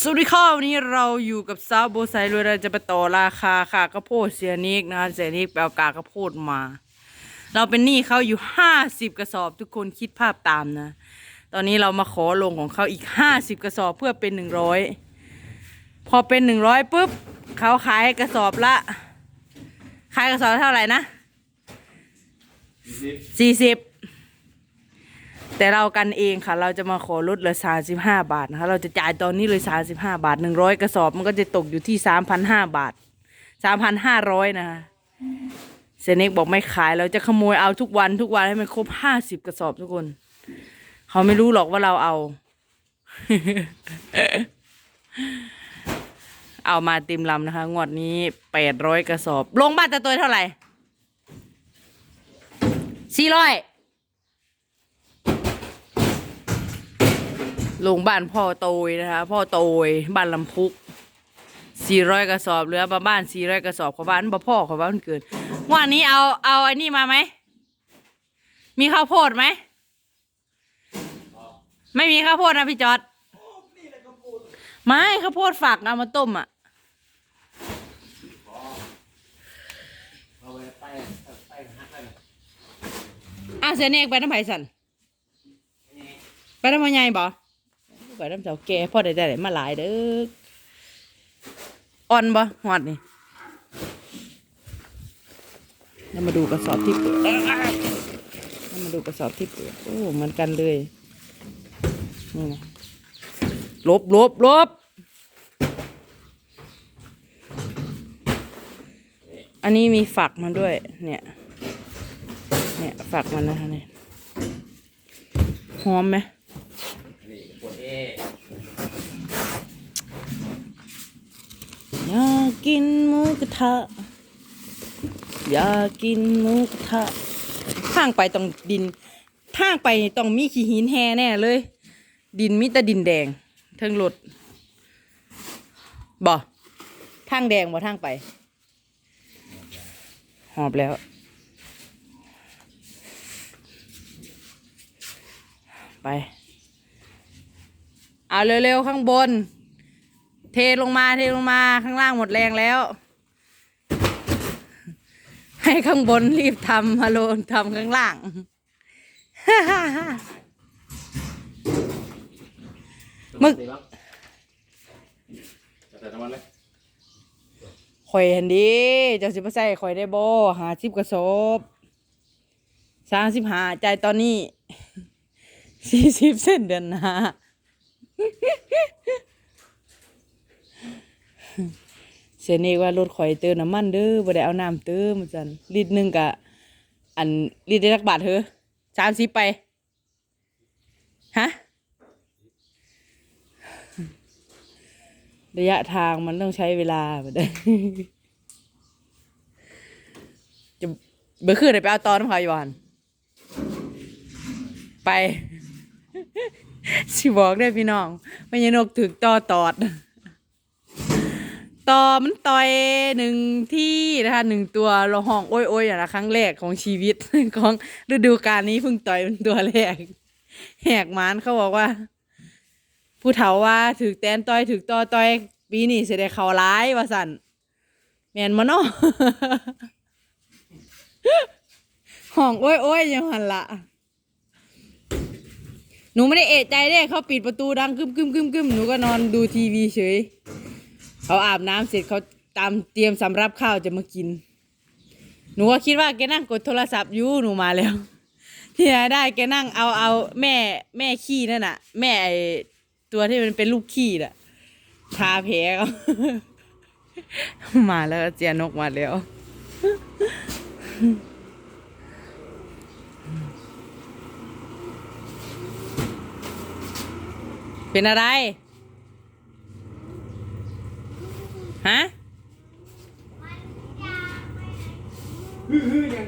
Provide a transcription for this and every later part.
สวัสดีค่ะวันนี้เราอยู่กับสาวโบไซรวยเราจะไปต่อราคาค่ะข้าโพดเสียนิกนะคะเสียนิกไปเอากากข้าโพดมา เราเป็นหนี้เขาอยู่ห้าสิบกระสอบทุกคนคิดภาพตามนะ ตอนนี้เรามาขอลงของเขาอีกห้าสิบกระสอบเพื่อเป็นหนึ่งร้อยพอเป็นหนึ่งร้อยปุ๊บเขาขายกระสอบละขายกระสอบเท่าไหร่นะสี่สิบ แต่เรากันเองค่ะ เราจะมาขอลดเหลือ35 บาทนะคะ เราจะจ่ายตอนนี้เลย 35 บาท 100 กระสอบมันก็จะตกอยู่ที่ 3,500 บาท 3,500 นะคะเซเนกบอกไม่ขายเราจะขโมยเอาทุกวันทุกวันให้มันครบ 50 กระสอบทุกคน เขาไม่รู้หรอกว่าเราเอา เอามาติมลำนะคะ งวดนี้ 800 กระสอบ ลงบ้านแต่ตัวเท่าไหร่400 ลงบ้านพ่อโตยนะคะ พ่อโตยบ้านลำพุกสี่ร้อยกระสอบเหลือมาบ้านสี่ร้อยกระสอบขอบ้านบ่พ่อขอบ้านเกินวันนี้เอาเอาไอ้นี่มาไหม มีข้าวโพดไหม ไม่มีข้าวโพดนะพี่จอดไม่ข้าวโพดฝักเอามาต้มอะอะเสียเนกไปน้ำไผ่สันไปน้ำมันใหญ่บ่ ไปน้ำเจ้าแก่พ่อได้ได้มาหลายเด้ออ่อนบ่หอดนี่เรามาดูกระสอบที่เปิดเรามาดูกระสอบที่เปิดโอ้เหมือนกันเลยนี่นะลบลบลบอันนี้มีฝักมันด้วย เนี่ย เนี่ยฝักมันนะคะเนี่ยหอมไหม นี่ปวดเอ อยากกินหมูกระทะ อยากกินหมูกระทะทางไปต้องดินทางไปต้องมีขี้หินแห่แน่เลย ดินมีแต่ดินแดงเทิงรถบ่ทางแดงบ่ทางไป หอบแล้ว ไป เอาเร็วๆข้างบน เทลงมาเทลงมาข้างล่างหมดแรงแล้ว ให้ข้างบนรีบทำฮัลโหลทำข้างล่างมึกแต่น้ำมันเลยข่อยเห็นดีเจ้าสิบใส่ข่อยได้บ่หาสิบกระสอบสามสิบหาจ่ายตอนนี้สี่สิบเส้นเดือนหนา เสียเนกว่ารถข่อยเติมน้ำมันเด้อบ่ได้เอาน้ำเติมจันลิตรหนึ่งกะ อันลิตรได้สักบาทเถอะสามสิบไปฮะระยะทางมันต้องใช้เวลาแบบนี้จะเบื่อขึ้นไปเอาตอนน้ำเขาอยู่วันไป สิบอกได้พี่น้องพญานกถึกต่อตอด ต่อมันต่อยหนึ่งที่นะคะหนึ่งตัวเราห้องโอ้ยโอ้ยอย่างละครั้งแรกของชีวิตของฤดูกาลนี้เพิ่งต่อยเป็นตัวแรกแหกมานเขาบอกว่า ผู้เฒ่าว่าถือแตนต่อยถือต่อต่อยปีนี้เสิได้เขาร้ายว่าสั่นแมนมาเนาะห้องโอ้ยโอ้ยยังหันละหนูไม่ได้เอะใจเด้เขาปิดประตูดังกึมกึมกึมกึมหนูก็นอนดูทีวีเฉย เขาอาบน้ำเสร็จเขาตามเตรียมสำรับข้าวจะมากิน หนูก็คิดว่าแกนั่งกดโทรศัพท์อยู่หนูมาแล้ว ที่ไหนได้แกนั่งเอาเอาแม่แม่ขี้นั่นน่ะ แม่ไอตัวที่มันเป็นลูกขี้น่ะทาแผลเขามาแล้วเจียนกมาแล้วเป็นอะไร ฮะฮือฮือยัง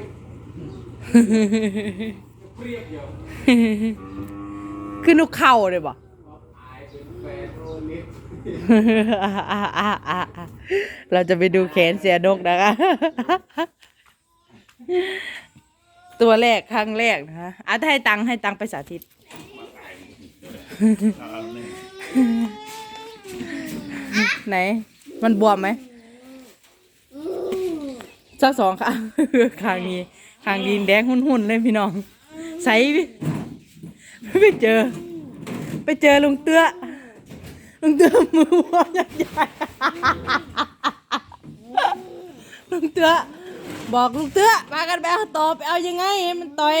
เปรี้ยวเดียวคือนกเข่าเลยบ่อายเป็นแฟนโรลิสเราจะไปดูแขนเสียนกนะคะ ตัวแรกครั้งแรกนะคะอะถ้าให้ตังค์ให้ตังค์ไปสาธิต ไหน มันบวมไหมเจ้าสองค่ะคางนี้คางดินแดงหุ่นๆเลยพี่น้องใส่ไปเจอ ไปเจอลุงเตื้อลุงเตื้อมือว่าใหญ่ลุงเตื้อบอกลุงเตื้อมากันไปเอาต่อไปเอายังไงมันต่อย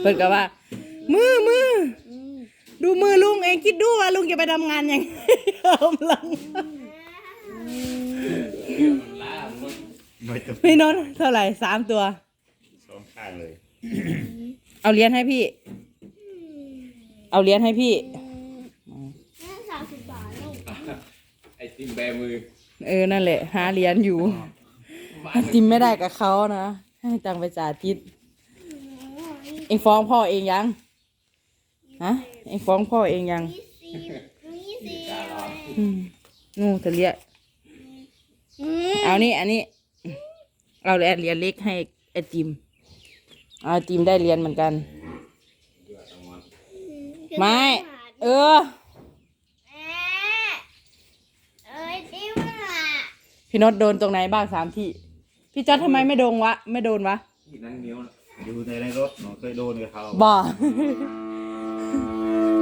เพิ่นก็ว่า มือมือดูมือลุงเองคิดดูว่าลุงจะไปทำงานยังไงกำลัง ไม่ต้องพี่นนท์เท่าไหร่สามตัว สองข้างเลยเอาเหรียญให้พี่ เอาเหรียญให้พี่นั่นสามสิบบาทลูกไอ้ติมแบมือเออ นั่นแหละ หาเหรียญอยู่ถ้าจิมไม่ได้กับเขานะให้ตังค์ไปจ่ายทิศเองฟ้องพ่อเองยังฮะเองฟ้องพ่อเองยังยี่สิบยี่สิบอืมงูทะเลียอืมเอานี่อันนี้ เอาเหรียญเหรียญเล็กให้ไอจิมเอาไอจิมได้เหรียญเหมือนกัน ไม่ เออแม่เอ้ยจิ้มอะพี่นศโดนตรงไหนบ้างสามที่ พี่จอดทำไมไม่โดนวะ ไม่โดนวะที่นั่งเหนียวน่ะอยู่ในในรถหนูเคยโดนกับเขาบ่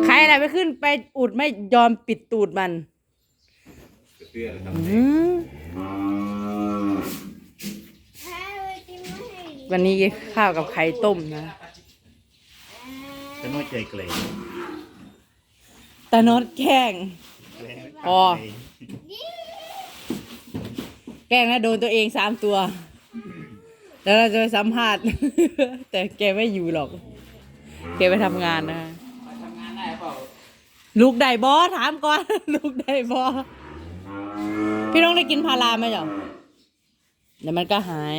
ใครอะไรไปขึ้นไปอุดไม่ยอมปิดตูดมันเตือนเลยครับ อืม แม่เอ้ยจิ้มไม่ให้ดิ วันนี้กินข้าวกับไข่ต้มนะจะน้อยใจเกรงตาโนดแกล้งอ๋อแกล้งนะโดนตัวเองสามตัว แล้วเราจะไปสัมภาษณ์ แต่แกไม่อยู่หรอก แกไปทำงานนะทำงานได้เปล่าลูกไดบอถามก่อน ลูกไดบอพี่น้องได้กินพาราไหมจ๊ะเดี๋ยวมันก็หาย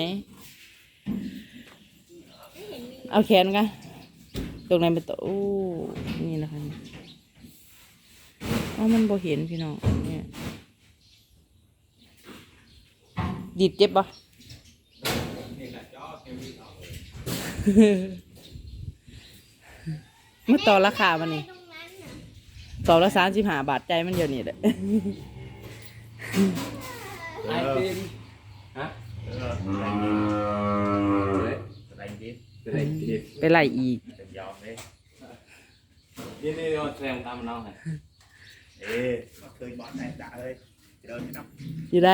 เอาแขนกันตรงไหนเป็นตัวโอ้นี่นะคะนี่เอามันบ่เห็นพี่น้องเนี่ยดีดเจ็บปะมาต่อราคามันนี่ตรงนั้นน่ะสองละสามสิบห้าบาทใจมันเดียวนี่แหละไอ้ติมฮะ ดีจะได้ติดไปไล่อีกจะยอมเลยนี่นี่เราแสดงตามน้องไงเอ๊ะเคยบอลไหนด่าเลยเดินไปนับอยู่ไหน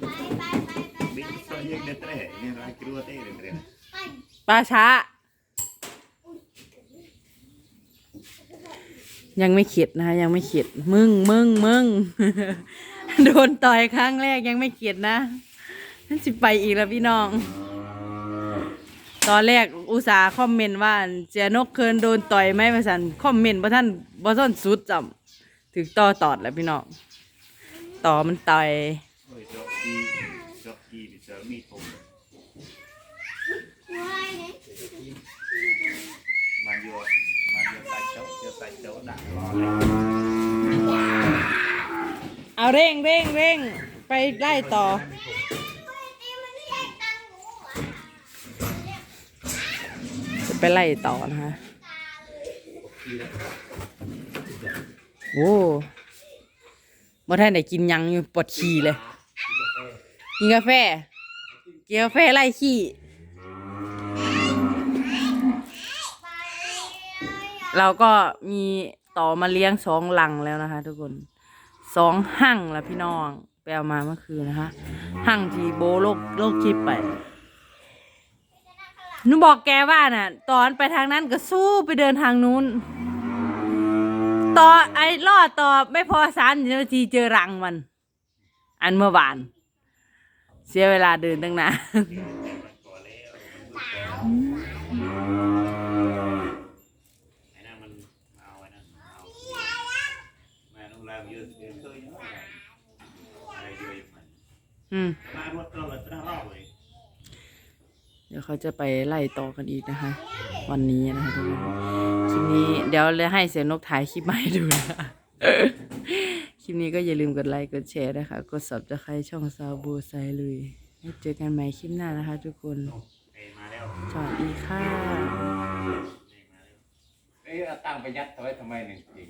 ไปไปไปไปบิ๊กโซยเด็ดเลยนี่รายกลัวเต้เลยเลยไปป้าช้า ยังไม่เข็ดนะคะยังไม่เข็ดมึงมึงมึง โดนต่อยครั้งแรกยังไม่เข็ดนะนั่นสิไปอีกแล้วพี่น้อง ตอนแรกอุตสาห์คอมเมนต์ว่าเจียนกเคินโดนต่อยไหมมาสันคอมเมนต์บ่ท่านบ่ท่านสุดจำถึงต่อตอดแล้วพี่น้องต่อมันต่อยโอ้ยจอกกีจอกกีดิเซอร์มีผมว้ายเนี่ยมาโยมาโยใส่โจ๊ะโยใส่โจ๊ะด่ารอเลยเอาเร่งเร่งเร่งไปไล่ต่อ เฮ้ยจิ้มมันแยกตังหนูอะ ไปไล่ต่อนะคะโอ้บ่ท่านได้กินยังอยู่ปวดขี้เลย กินกาแฟกินกาแฟไล่ขี้เราก็มีต่อมาเลี้ยงสองหลังแล้วนะคะ ทุกคนสองหั่งแล้วพี่น้องไปเอามาเมื่อคืนนะคะ หั่งที่โบโลกโลกคลิปไป หนูบอกแกว่าน่ะ ตอนไปทางนั้นก็สู้ไปเดินทางนู้น ต่อไอ้ล่อต่อไม่พอสามนาทีเจอรังมัน อันเมื่อวาน เสียเวลาเดินตั้งนานอ้นั่นมั ดี๋ยวเขาจะไปไล่ต่อกันอีกนะคะ วันนี้นะคะทุกคนคลิปนี้เดี๋ยวเลยให้เสียนกถ่ายคลิปมาให้ดูนะคลิปนี้ก็อย่าลืมกดไลค์กดแชร์นะคะ กดสับจะใครช่องซาวบูไซเลยเจอกันใหม่คลิปหน้านะคะ ทุกคนเอ้ยมาแล้วสวัสดีค่ะเอ้ยตั้งไปยัดเอาไว้ทำไมหนึ่งจริง